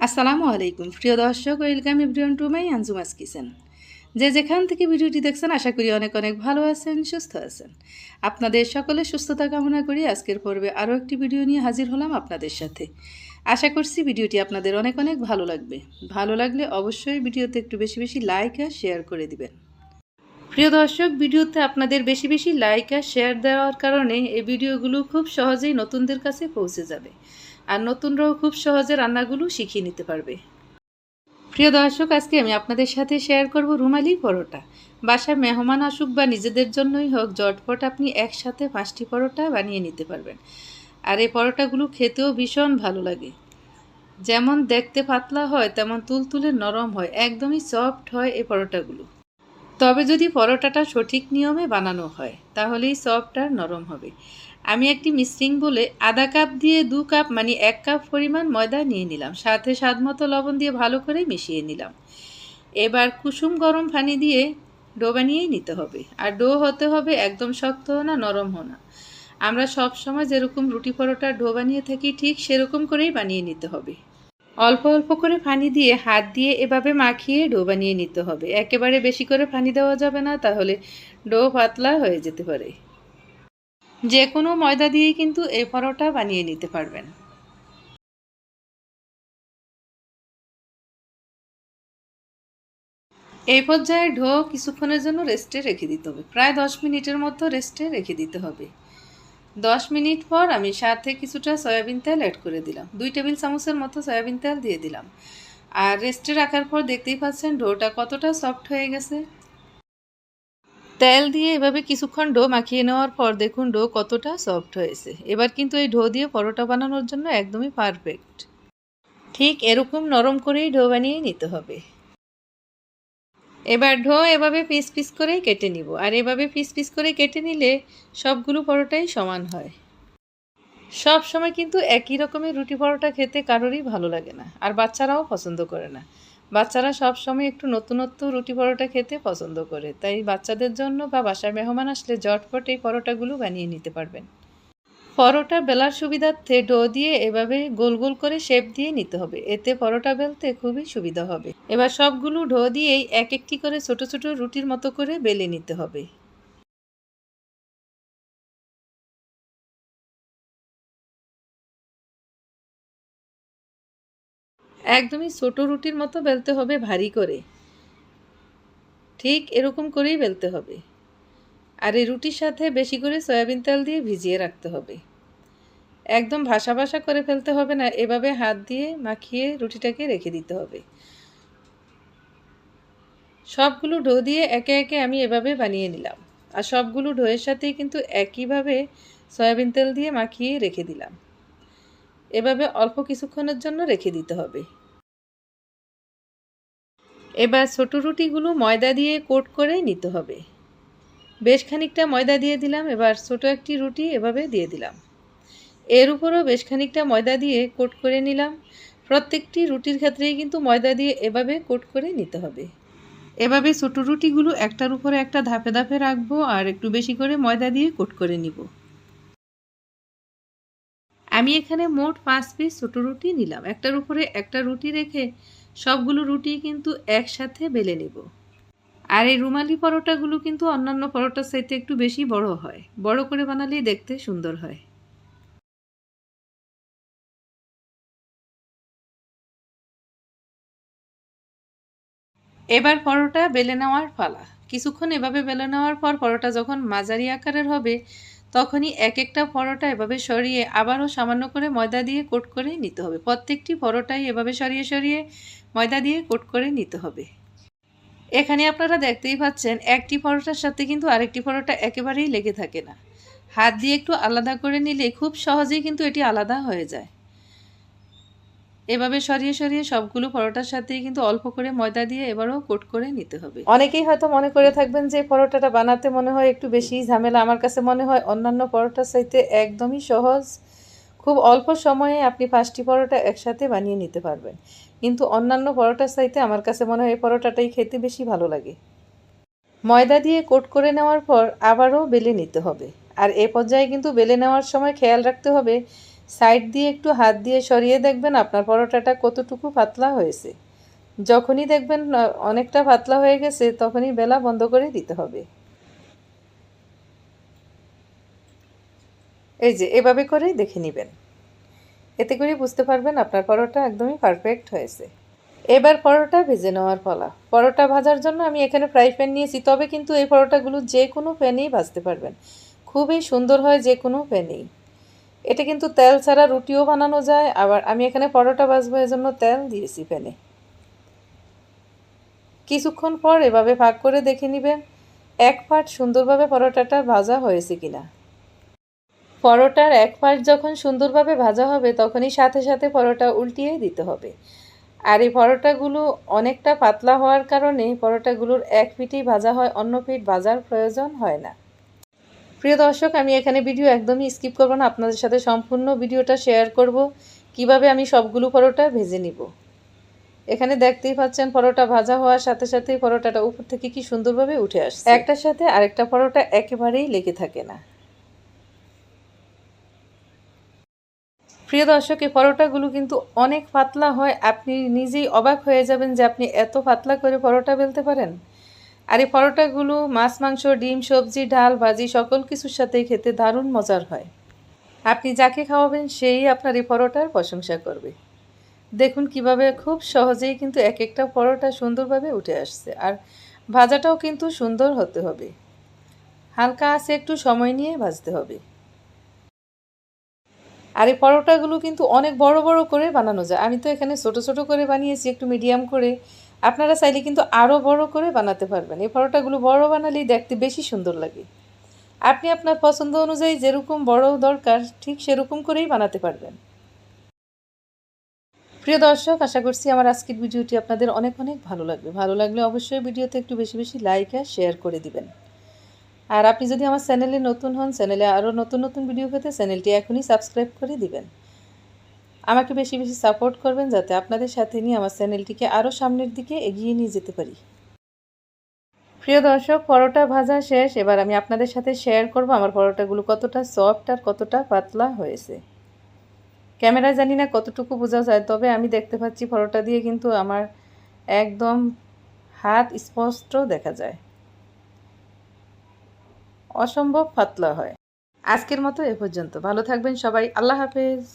আসসালামু আলাইকুম। প্রিয় দর্শক, welcome everyone to my Anjuma's kitchen. যে যেখান থেকে ভিডিওটি দেখছেন, আশা করি অনেক অনেক ভালো আছেন, সুস্থ আছেন। আপনাদের সকলের সুস্থতা কামনা করি আজকের পর্বে আরও একটি ভিডিও নিয়ে হাজির হলাম আপনাদের সাথে। আশা করছি ভিডিওটি আপনাদের অনেক অনেক ভালো লাগবে। ভালো লাগলে অবশ্যই ভিডিওতে একটু বেশি বেশি লাইক আর শেয়ার করে দিবেন। প্রিয় দর্শক, ভিডিওতে আপনাদের বেশি বেশি লাইক আর শেয়ার দেওয়ার কারণে এই ভিডিওগুলো খুব সহজেই নতুনদের কাছে পৌঁছে যাবে। আর নতুনরাও খুব সহজে রান্নাগুলো শিখিয়ে নিতে পারবে। প্রিয় দর্শক, আজকে আমি আপনাদের সাথে শেয়ার করব রুমালি পরোটা। বাসায় মেহমান আসুক বা নিজেদের জন্যই হোক জটপট আপনি একসাথে পাঁচটি পরোটা বানিয়ে নিতে পারবেন। আর এই পরোটাগুলো খেতেও ভীষণ ভালো লাগে। যেমন দেখতে পাতলা হয়, তেমন তুলতুলে নরম হয়, একদমই সফট হয় এই পরোটাগুলো। তবে যদি পরোটাটা সঠিক নিয়মে বানানো হয়, তাহলেই সফট আর নরম হবে। আমি একটি মিশ্রিং বলে আধা কাপ দিয়ে দু কাপ মানে এক কাপ পরিমাণ ময়দা নিয়ে নিলাম। সাথে স্বাদ মতো লবণ দিয়ে ভালো করে মিশিয়ে নিলাম। এবার কুসুম গরম পানি দিয়ে ডো বানিয়েই নিতে হবে। আর ডো হতে হবে একদম শক্ত না নরম না আমরা সব সময় যেরকম রুটি পরোটা ডো বানিয়ে থাকি, ঠিক সেরকম করেই বানিয়ে নিতে হবে। অল্প অল্প করে পানি দিয়ে হাত দিয়ে এভাবে মাখিয়ে ডো বানিয়ে নিতে হবে। একেবারে বেশি করে পানি দেওয়া যাবে না, তাহলে ডো পাতলা হয়ে যেতে পারে। যে কোনো ময়দা দিয়েই কিন্তু এই পরোটা বানিয়ে নিতে পারবেন। এই পর্যায়ে ঢো কিছুক্ষণের জন্য রেস্টে রেখে দিতে হবে। প্রায় দশ মিনিটের মতো রেস্টে রেখে দিতে হবে। দশ মিনিট পর আমি সাথে কিছুটা সয়াবিন তেল অ্যাড করে দিলাম। দুই টেবিল চামচের মতো সয়াবিন তেল দিয়ে দিলাম। আর রেস্টে রাখার পর দেখতেই পাচ্ছেন ডোটা কতটা সফট হয়ে গেছে। তেল দিয়ে এভাবে কিছুক্ষণ ডো মাখিয়ে নেওয়ার পর দেখুন ডো কতটা সফট হয়েছে। এবার কিন্তু এই ডো দিয়ে পরোটা বানানোর জন্য একদমই পারফেক্ট ঠিক এরকম নরম করেই ডো বানিয়ে নিতে হবে। এবার ঢো এভাবে পিস পিস করে কেটে নিব। আর এভাবে পিস পিস করে কেটে নিলে সবগুলো পরোটাই সমান হয়। সব সময় কিন্তু একই রকমের রুটি পরোটা খেতে কারোরই ভালো লাগে না। আর বাচ্চারাও পছন্দ করে না। বাচ্চারা সব সময় একটু নতুনত্ব রুটি পরোটা খেতে পছন্দ করে। তাই বাচ্চাদের জন্য বা বাসার মেহমান আসলে জটপট এই পরোটাগুলো বানিয়ে নিতে পারবেন। পরোটা বেলার সুবিধার্থে ডো দিয়ে এভাবে গোল গোল করে শেপ দিয়ে নিতে হবে। এতে পরোটা বেলতে খুবই সুবিধা হবে। এবার সবগুলো ডো দিয়েই এক একটি করে ছোট ছোট রুটির মতো করে বেলে নিতে হবে। একদমই ছোটো রুটির মতো বেলতে হবে, ভারী করে। ঠিক এরকম করেই বেলতে হবে। আর এই রুটির সাথে বেশি করে সয়াবিন তেল দিয়ে ভিজিয়ে রাখতে হবে। একদম ভাসা ভাসা করে ফেলতে হবে না, এভাবে হাত দিয়ে মাখিয়ে রুটিটাকে রেখে দিতে হবে। সবগুলো ডো দিয়ে একে একে আমি এভাবে বানিয়ে নিলাম। আর সবগুলো ডোয়ের সাথেই কিন্তু একইভাবে সয়াবিন তেল দিয়ে মাখিয়ে রেখে দিলাম। এভাবে অল্প কিছুক্ষণের জন্য রেখে দিতে হবে। এবার ছোটো রুটিগুলো ময়দা দিয়ে কোট করে নিতে হবে। বেশ খানিকটা ময়দা দিয়ে দিলাম, এবার ছোট একটি রুটি এভাবে দিয়ে দিলাম। এর উপরও বেশ খানিকটা ময়দা দিয়ে কোট করে নিলাম। প্রত্যেকটি রুটির ক্ষেত্রেই কিন্তু ময়দা দিয়ে এভাবে কোট করে নিতে হবে। এভাবে ছোটো রুটিগুলো একটার উপরে একটা ধাপে ধাপে রাখব আর একটু বেশি করে ময়দা দিয়ে কোট করে নিব। আমি এখানে মোট পাঁচ পিস ছোটো রুটি নিলাম। একটার উপরে একটা রুটি রেখে সবগুলো রুটি কিন্তু একসাথে বেলে নেব। আর এই রুমালি পরোটাগুলো কিন্তু অন্যান্য পরোটার চাইতে একটু বেশি বড় হয়। বড় করে বানালেই দেখতে সুন্দর হয়। এবার পরোটা বেলে নেওয়ার পালা। কিছুক্ষণ এভাবে বেলে নেওয়ার পর পরোটা যখন মাঝারি আকারের হবে তখনই এক একটা পরোটা এভাবে সরিয়ে আবারও সামান্য করে ময়দা দিয়ে কোট করে নিতে হবে। প্রত্যেকটি পরোটাই এভাবে সরিয়ে সরিয়ে ময়দা দিয়ে কোট করে নিতে হবে। এখানে আপনারা দেখতেই পাচ্ছেন, একটি পরোটার সাথে কিন্তু আরেকটি পরোটা একেবারেই লেগে থাকে না। হাত দিয়ে একটু আলাদা করে নিলে খুব সহজেই কিন্তু এটি আলাদা হয়ে যায়। এভাবে সরিয়ে সরিয়ে সবগুলো পরোটার সাথেই কিন্তু অল্প করে ময়দা দিয়ে এবারও কোট করে নিতে হবে। অনেকেই হয়তো মনে করে থাকবেন যে পরোটাটা বানাতে মনে হয় একটু বেশি ঝামেলা। আমার কাছে মনে হয় অন্যান্য পরোটার চাইতে একদমই সহজ। খুব অল্প সময়ে আপনি পাঁচটি পরোটা একসাথে বানিয়ে নিতে পারবেন। কিন্তু অন্যান্য পরোটার চাইতে আমার কাছে মনে হয় এই পরোটাটাই খেতে বেশি ভালো লাগে। ময়দা দিয়ে কোট করে নেওয়ার পর আবারও বেলে নিতে হবে। আর এ পর্যায়ে কিন্তু বেলে নেওয়ার সময় খেয়াল রাখতে হবে সাইড দিয়ে একটু হাত দিয়ে সরিয়ে দেখবেন আপনার পরোটাটা কতটুকু পাতলা হয়েছে। যখনই দেখবেন অনেকটা পাতলা হয়ে গেছে, তখনই বেলা বন্ধ করে দিতে হবে। এই যে, এভাবে করেই দেখে নেবেন। এতে করে বুঝতে পারবেন আপনার পরোটা একদমই পারফেক্ট হয়েছে। এবার পরোটা ভেজে নেওয়ার ফলা পরোটা ভাজার জন্য আমি এখানে ফ্রাই প্যান নিয়েছি, তবে কিন্তু এই পরোটাগুলো যে কোনো প্যানেই ভাজতে পারবেন। খুবই সুন্দর হয় যে কোনো প্যানেই এটা কিন্তু তেল ছাড়া রুটিও বানানো যায়, আবার আমি এখানে পরোটা ভাজবো এজন্য তেল দিয়েছি প্যানে কিছুক্ষণ পর এভাবে ভাগ করে দেখে নেবেন এক পাট সুন্দরভাবে পরোটাটা ভাজা হয়েছে কিনা। পরোটার এক পাশ যখন সুন্দরভাবে ভাজা হবে, তখনই সাথে সাথে পরোটা উল্টিয়ে দিতে হবে। আর এই পরোটাগুলো অনেকটা পাতলা হওয়ার কারণে পরোটাগুলোর এক পিঠেই ভাজা হয়, অন্য পিঠ ভাজার প্রয়োজন হয় না। প্রিয় দর্শক আমি এখানে ভিডিও একদমই স্কিপ করব না। আপনাদের সাথে সম্পূর্ণ ভিডিওটা শেয়ার করব। কীভাবে আমি সবগুলো পরোটা ভেজে নিব? এখানে দেখতেই পাচ্ছেন পরোটা ভাজা হওয়ার সাথে সাথে পরোটাটা উপর থেকে কি সুন্দরভাবে উঠে আসছে। একটার সাথে আরেকটা পরোটা একেবারেই লেগে থাকে না। প্রিয় দর্শক এই পরোটাগুলো কিন্তু অনেক পাতলা হয়। আপনি নিজেই অবাক হয়ে যাবেন যে আপনি এত পাতলা করে পরোটা বেলতে পারেন। আর এই পরোটাগুলো মাছ, মাংস, ডিম, সবজি, ডাল, ভাজি সকল কিছুর সাথেই খেতে দারুণ মজার হয়। আপনি যাকে খাওয়াবেন সেই আপনার এই পরোটার প্রশংসা করবে। দেখুন কীভাবে খুব সহজেই কিন্তু এক একটা পরোটা সুন্দরভাবে উঠে আসছে আর ভাজাটাও কিন্তু সুন্দর হতে হবে। হালকা আছে একটু সময় নিয়ে ভাজতে হবে। আর এই পরোটাগুলো কিন্তু অনেক বড় বড় করে বানানো যায়। আমি তো এখানে ছোট ছোট করে বানিয়েছি, একটু মিডিয়াম করে। আপনারা চাইলে কিন্তু আরও বড় করে বানাতে পারবেন। এই পরোটাগুলো বড় বানালেই দেখতে বেশি সুন্দর লাগে। আপনি আপনার পছন্দ অনুযায়ী যেরকম বড় দরকার, ঠিক সেরকম করেই বানাতে পারবেন। প্রিয় দর্শক, আশা করছি আমার আজকের ভিডিওটি আপনাদের অনেক অনেক ভালো লাগবে। ভালো লাগলে অবশ্যই ভিডিওতে একটু বেশি বেশি লাইক আর শেয়ার করে দিবেন। আর আপনি যদি আমার চ্যানেলে নতুন হন, চ্যানেলে আরও নতুন নতুন ভিডিও পেতে চ্যানেলটি এখনই সাবস্ক্রাইব করে দিবেন। আমাকে বেশি বেশি সাপোর্ট করবেন যাতে আপনাদের সাথে নিয়ে আমার চ্যানেলটিকে আরও সামনের দিকে এগিয়ে নিয়ে যেতে পারি। প্রিয় দর্শক, পরোটা ভাজা শেষ। এবার আমি আপনাদের সাথে শেয়ার করব আমার পরোটাগুলো কতটা সফট আর কতটা পাতলা হয়েছে। ক্যামেরায় জানি না কতটুকু বোঝা যায়, তবে আমি দেখতে পাচ্ছি পরোটা দিয়ে কিন্তু আমার একদম হাত স্পষ্ট দেখা যায়। অসম্ভব পাতলা হয়। আজকের মতো এ পর্যন্ত। ভালো থাকবেন সবাই। আল্লাহ হাফেজ।